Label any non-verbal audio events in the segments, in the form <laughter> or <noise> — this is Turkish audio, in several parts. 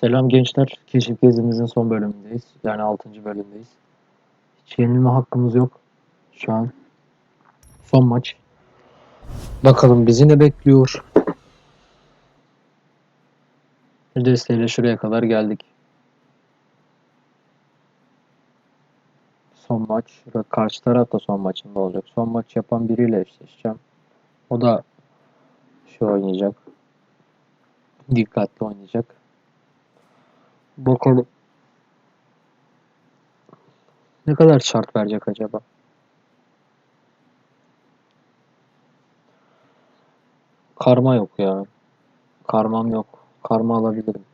Selam gençler. Keşif gezimizin son bölümündeyiz. Yani 6. bölümdeyiz. Hiç yenilme hakkımız yok. Şu an. Son maç. Bakalım bizi ne bekliyor. Bir desteğiyle şuraya kadar geldik. Son maç. Karşı taraf da son maçında olacak. Son maç yapan biriyle eşleşeceğim. O da şu oynayacak. Dikkatli oynayacak. Bakalım. Ne kadar şart verecek acaba? Karma yok ya. Karmam yok. Karma alabilirim.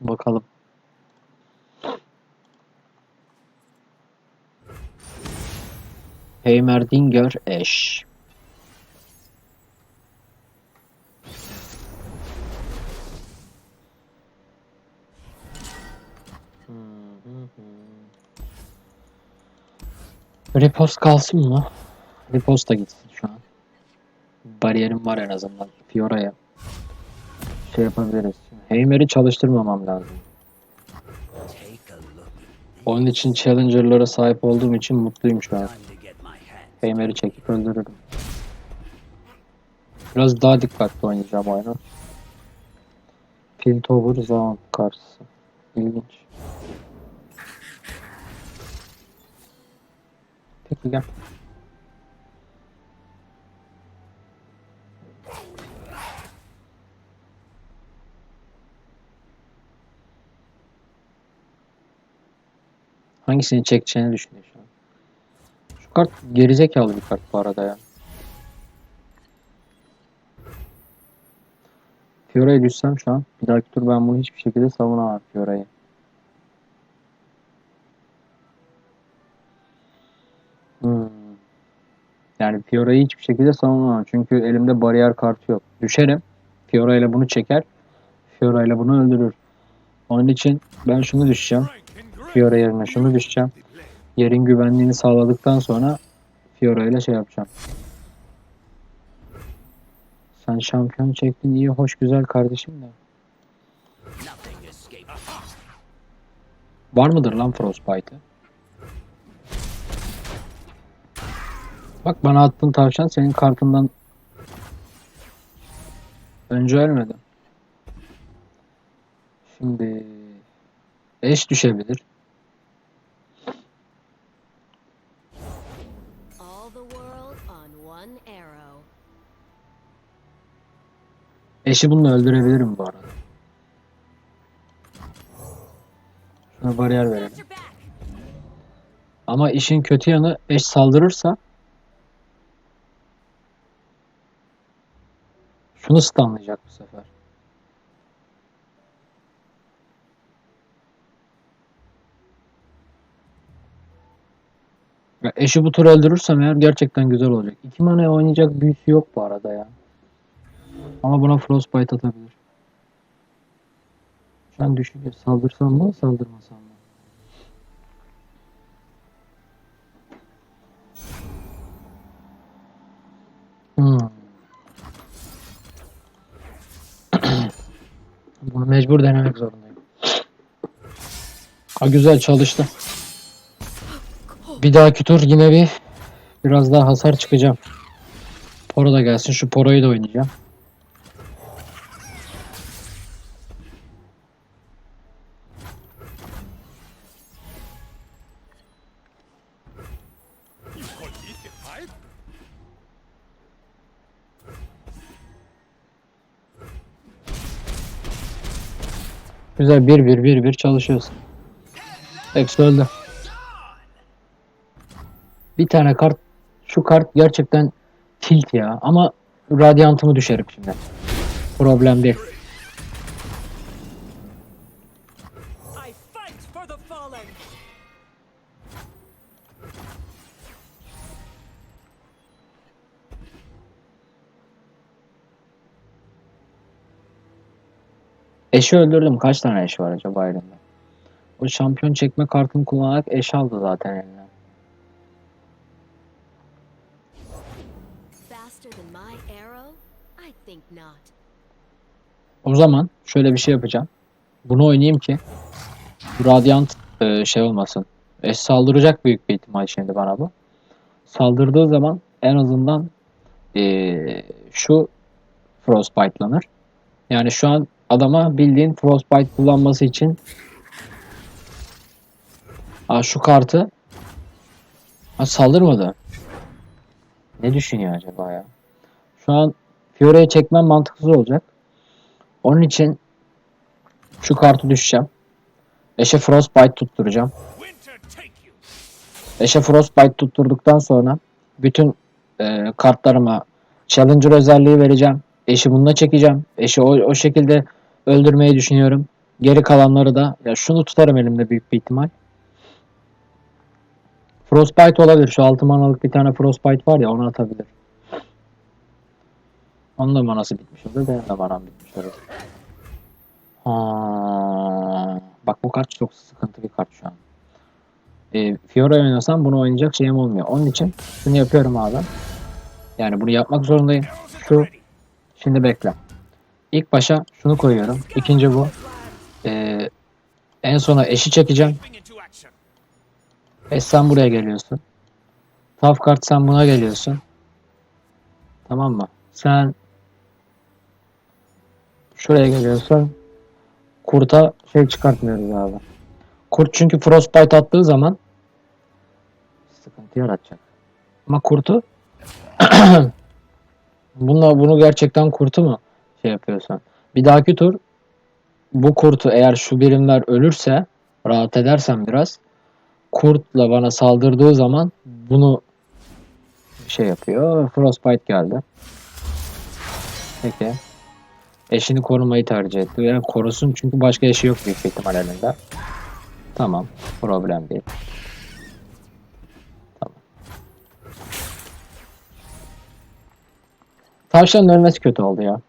Bakalım. Heimerdinger eş. Repost kalsın mı? Repost da gitsin şu an. Bariyerim var en azından. Fiora'ya. Şey yapabiliriz. Heimer'i çalıştırmamam lazım. Onun için Challenger'lara sahip olduğum için mutluyum şu an. Heimer'i çekip öldürürüm. Biraz daha dikkatli oynayacağım oyunu. Piltover Zaun karşısı. İlginç. Gel. Hangisini çekeceğini düşünüyor şu an. Şu kart gerizekalı bir kart bu arada ya. Fiora'ya düşsem şu an bir dahaki tur ben bunu hiçbir şekilde savunamam Fiora'yı. Yani Fiora'yı hiçbir şekilde savunamam. Çünkü elimde bariyer kartı yok. Düşerim. Fiora ile bunu çeker. Fiora ile bunu öldürür. Onun için ben şunu düşeceğim. Fiora yerine şunu düşeceğim. Yerin güvenliğini sağladıktan sonra Fiora ile şey yapacağım. Sen şampiyon çektin iyi hoş güzel kardeşim de. Var mıdır lan Frostbite'ı? Bak bana attığın tavşan senin kartından önce ölmedi. Şimdi eş düşebilir. Eşi bununla öldürebilirim bu arada. Şuna bariyer verelim. Ama işin kötü yanı eş saldırırsa şunu stunlayacak bu sefer. Ya eşi bu tur öldürürsem eğer gerçekten güzel olacak. İki manaya oynayacak büyüsü yok bu arada ya. Ama buna Frostbite atabilir. Şu an düşünüyor. Saldırsam mı saldırmasam mı? Bunu mecbur denemek zorundayım. Ha güzel çalıştı. Bir dahaki tur yine bir biraz daha hasar çıkacağım. Poro da gelsin. Şu Poro'yu da oynayacağım. Güzel 1-1-1-1 çalışıyorsun. Hepsi öldü. Bir tane kart şu kart gerçekten tilt ya ama radyantımı düşerim şimdi. Problem değil. Eşi öldürdüm. Kaç tane eş var acaba elimde? O şampiyon çekme kartını kullanarak eş aldı zaten eline. O zaman şöyle bir şey yapacağım. Bunu oynayayım ki bu Radiant e, şey olmasın. E, saldıracak büyük bir ihtimal şimdi bana bu. Saldırdığı zaman en azından e, şu Frostbite'lanır. Yani şu an adama bildiğin Frostbite kullanması için Aa, şu kartı ha, saldırmadı. Ne düşünüyor acaba ya? Şu an Fiore'ye çekmem mantıksız olacak. Onun için şu kartı düşeceğim. Eşe Frostbite tutturacağım. Eşe Frostbite tutturduktan sonra bütün e, kartlarıma Challenger özelliği vereceğim. Eşi bununla çekeceğim. Eşi o, o şekilde öldürmeyi düşünüyorum. Geri kalanları da ya şunu tutarım elimde büyük bir ihtimal. Frostbite olabilir. Şu 6 manalık bir tane Frostbite var ya onu atabilir. Onun da manası bitmiş olur. Benim de manam bitmiş olur. Ha, bak bu kart çok sıkıntı bir kart şu an. E, Fiora oynasam bunu oynayacak şeyim olmuyor. Onun için şunu yapıyorum abi. Yani bunu yapmak zorundayım. Şu. Şimdi bekle. İlk başa şunu koyuyorum. İkinci bu. Ee, en sona eşi çekeceğim. Eş sen buraya geliyorsun. Taf kart sen buna geliyorsun. Tamam mı? Sen şuraya geliyorsun. Kurta şey çıkartmıyoruz abi. Kurt çünkü frostbite attığı zaman sıkıntı yaratacak. Ama kurtu <clears throat> bununla bunu gerçekten kurtu mu şey yapıyorsan. Bir dahaki tur bu kurtu eğer şu birimler ölürse rahat edersen biraz kurtla bana saldırdığı zaman bunu şey yapıyor. Frostbite geldi. Peki. Eşini korumayı tercih etti. Yani korusun çünkü başka eşi yok büyük ihtimal elinde. Tamam. Problem değil. Tamam. Tavşanın ölmesi kötü oldu ya.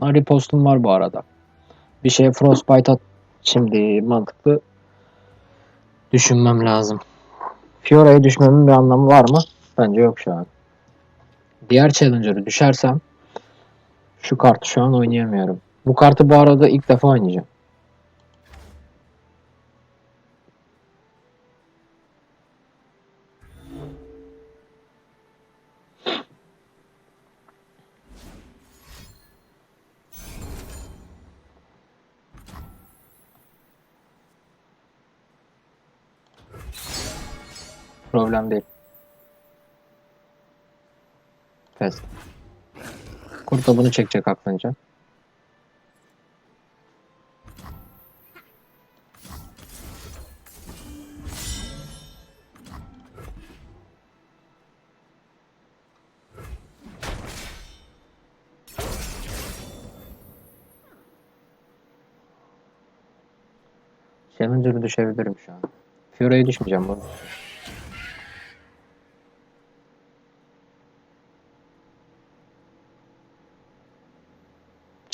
Ha, var bu arada. Bir şeye Frostbite at şimdi mantıklı düşünmem lazım. Fiora'ya düşmemin bir anlamı var mı? Bence yok şu an. Diğer Challenger'ı düşersem şu kartı şu an oynayamıyorum. Bu kartı bu arada ilk defa oynayacağım. Problem değil. Pes. Kurt da bunu çekecek aklınca. Challenger'ı düşebilirim şu an. Fiora'ya düşmeyeceğim bunu.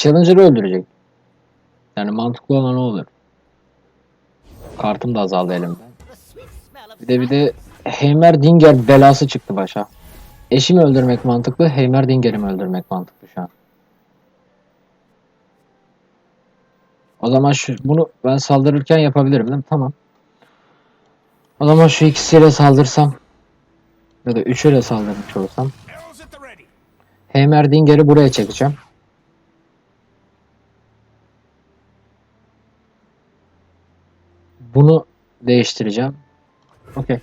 Challenger'ı öldürecek. Yani mantıklı olan o olur. Kartım da azaldı elimden. Bir de bir de Heimerdinger belası çıktı başa. Eşimi öldürmek mantıklı, Heimerdinger'i mi öldürmek mantıklı şu an? O zaman şu bunu ben saldırırken yapabilirim değil mi? Tamam. O zaman şu ikisiyle saldırsam ya da üçüyle saldırmış ready. Heimerdinger'i buraya çekeceğim. Bunu değiştireceğim. Okey.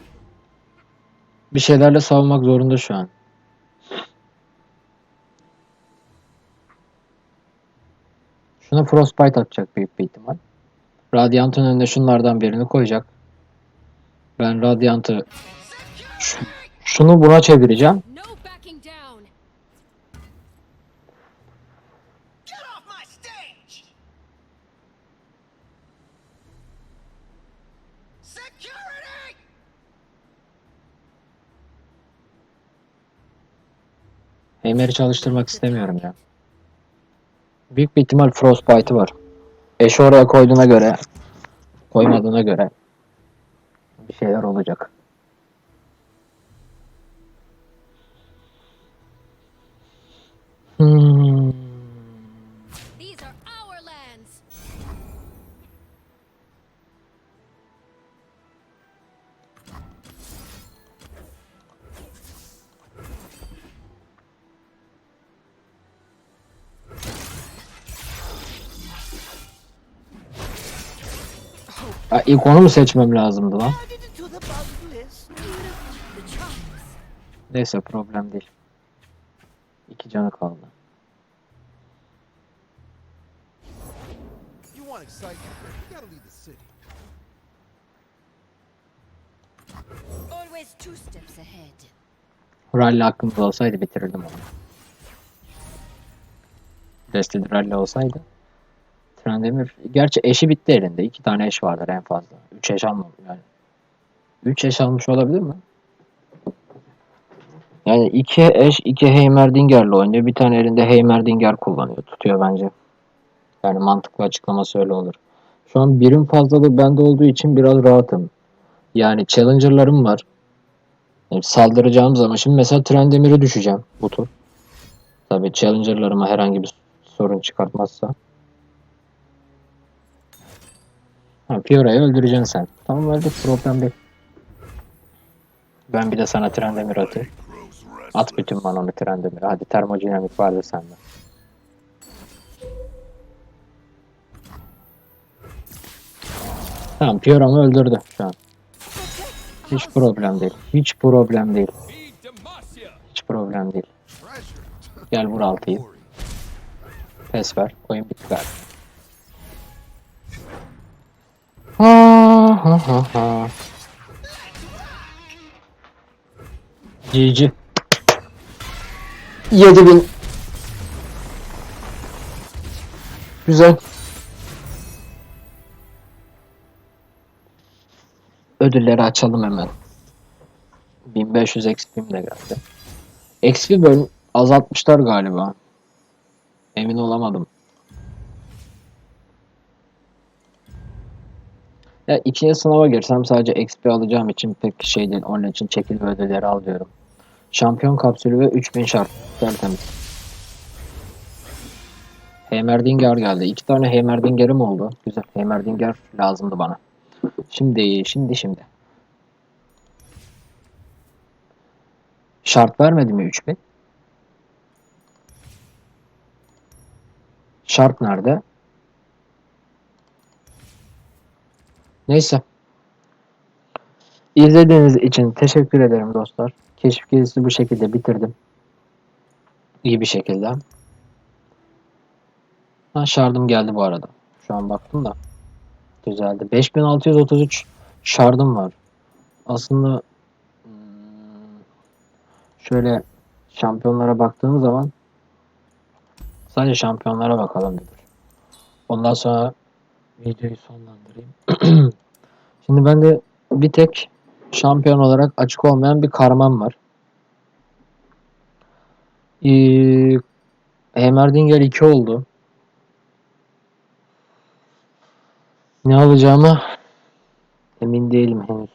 Bir şeylerle savunmak zorunda şu an. Şuna Frostbite atacak büyük bir ihtimal. Radiant'ın önüne şunlardan birini koyacak. Ben Radiant'ı şu- şunu buna çevireceğim. Heimer'i çalıştırmak istemiyorum ya. Büyük bir ihtimal Frostbite'ı var. Eşi oraya koyduğuna göre, koymadığına göre bir şeyler olacak. Ha, ilk onu mu seçmem lazımdı lan? Neyse problem değil. İki canı kaldı. Rally hakkımız olsaydı bitirirdim onu. Destiny Rally olsaydı. Trendemir. Gerçi eşi bitti elinde. İki tane eş vardır en fazla. Üç eş almamış yani. Üç eş almış olabilir mi? Yani iki eş, iki Heimerdinger'le oynuyor. Bir tane elinde Heimerdinger kullanıyor. Tutuyor bence. Yani mantıklı açıklaması öyle olur. Şu an birim fazlalığı bende olduğu için biraz rahatım. Yani Challenger'larım var. Yani saldıracağım zaman şimdi mesela Trendemir'e düşeceğim bu tur. Tabii Challenger'larıma herhangi bir sorun çıkartmazsa. Ha, Fiora'yı öldüreceksin sen. Tamam öldür problem değil. Ben bir de sana Trendemir atayım. At bütün mananı Trendemir'e. Hadi termodinamik vardı sende. Tamam Fiora'mı öldürdü şu an. Hiç problem değil. Hiç problem değil. Hiç problem değil. Gel vur altıyı. Pes ver. Oyun bitti galiba. GG. 7000. Güzel. Ödülleri açalım hemen. 1500 XP'm de geldi. XP bölüm azaltmışlar galiba. Emin olamadım. Ya ikinci sınava girsem sadece XP alacağım için pek şey değil. Onun için çekil ve ödülleri alıyorum. Şampiyon kapsülü ve 3000 şart. Tertemiz. Heimerdinger geldi. İki tane Heimerdinger'im oldu. Güzel. Heimerdinger lazımdı bana. Şimdi, şimdi, şimdi. Şart vermedi mi 3000? Şart nerede? Neyse. İzlediğiniz için teşekkür ederim dostlar. Keşif gezisi bu şekilde bitirdim. İyi bir şekilde. Ha, şardım geldi bu arada. Şu an baktım da. Güzeldi. 5633 şardım var. Aslında hmm, şöyle şampiyonlara baktığım zaman Sadece şampiyonlara bakalım bir. Ondan sonra videoyu sonlandırayım. <clears throat> Şimdi bende bir tek şampiyon olarak açık olmayan bir karmam var. Ee, Heimerdinger 2 oldu. Ne alacağımı emin değilim henüz.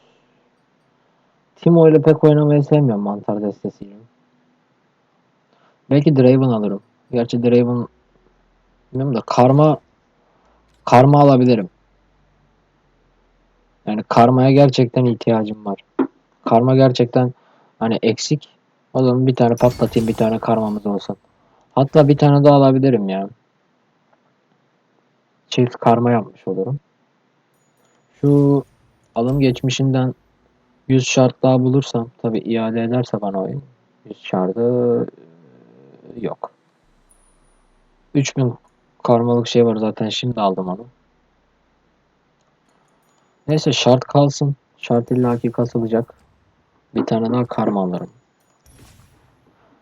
Timo ile pek oynamayı sevmiyorum mantar destesiyle. Belki Draven alırım. Gerçi Draven bilmiyorum da karma karma alabilirim. Yani karmaya gerçekten ihtiyacım var. Karma gerçekten hani eksik. O zaman bir tane patlatayım bir tane karmamız olsun. Hatta bir tane daha alabilirim ya. Çift karma yapmış olurum. Şu alım geçmişinden 100 şart daha bulursam tabi iade ederse bana oyun 100 şartı e, yok. 3000 karmalık şey var zaten şimdi aldım onu. Neyse şart kalsın. Şart illaki kasılacak. Bir tane daha karma alırım.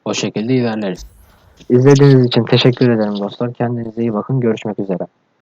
O şekilde ilerleriz. İzlediğiniz için teşekkür ederim dostlar. Kendinize iyi bakın. Görüşmek üzere.